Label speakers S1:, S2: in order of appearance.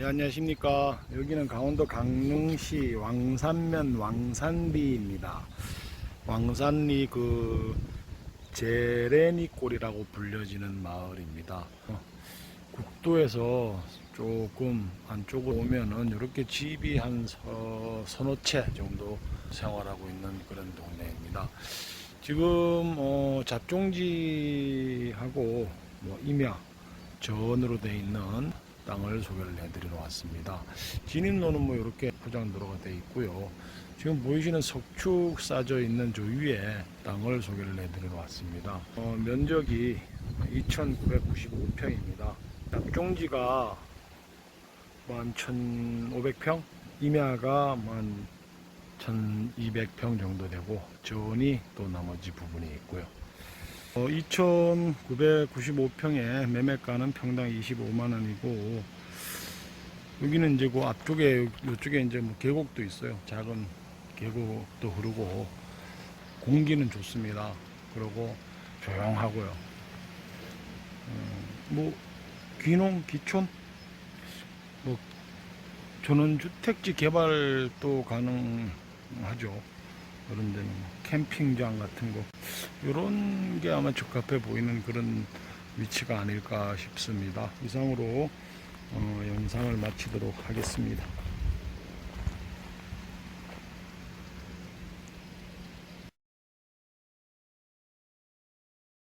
S1: 네, 안녕하십니까. 여기는 강원도 강릉시 왕산면 왕산리입니다. 왕산리 그 제레니골이라고 불려지는 마을입니다. 어, 국도에서 조금 안쪽으로 오면은 이렇게 집이 한 서, 서너 채 정도 생활하고 있는 그런 동네입니다. 지금 어, 잡종지하고 뭐 임야 전으로 돼 있는 땅을 소개를 해드리러 왔습니다. 진입로는 뭐 이렇게 포장도로가 돼 있고요. 지금 보이시는 석축 쌓여 있는 저 위에 땅을 소개를 해드리러 왔습니다. 어, 면적이 2,995평입니다. 잡종지가 만 1,500평, 임야가 만 1,200평 정도 되고 전이 또 나머지 부분이 있고요. 어, 2,995평에 매매가는 평당 25만 원이고 여기는 이제 그 앞쪽에 이쪽에 이제 뭐 계곡도 있어요. 작은 계곡도 흐르고 공기는 좋습니다. 그리고 조용하고요. 음, 뭐 귀농 기촌 뭐 저는 주택지 개발도 가능하죠. 그런 데는 뭐 캠핑장 같은 거 이런 게 아마 적합해 보이는 그런 위치가 아닐까 싶습니다. 이상으로 어, 영상을 마치도록 하겠습니다.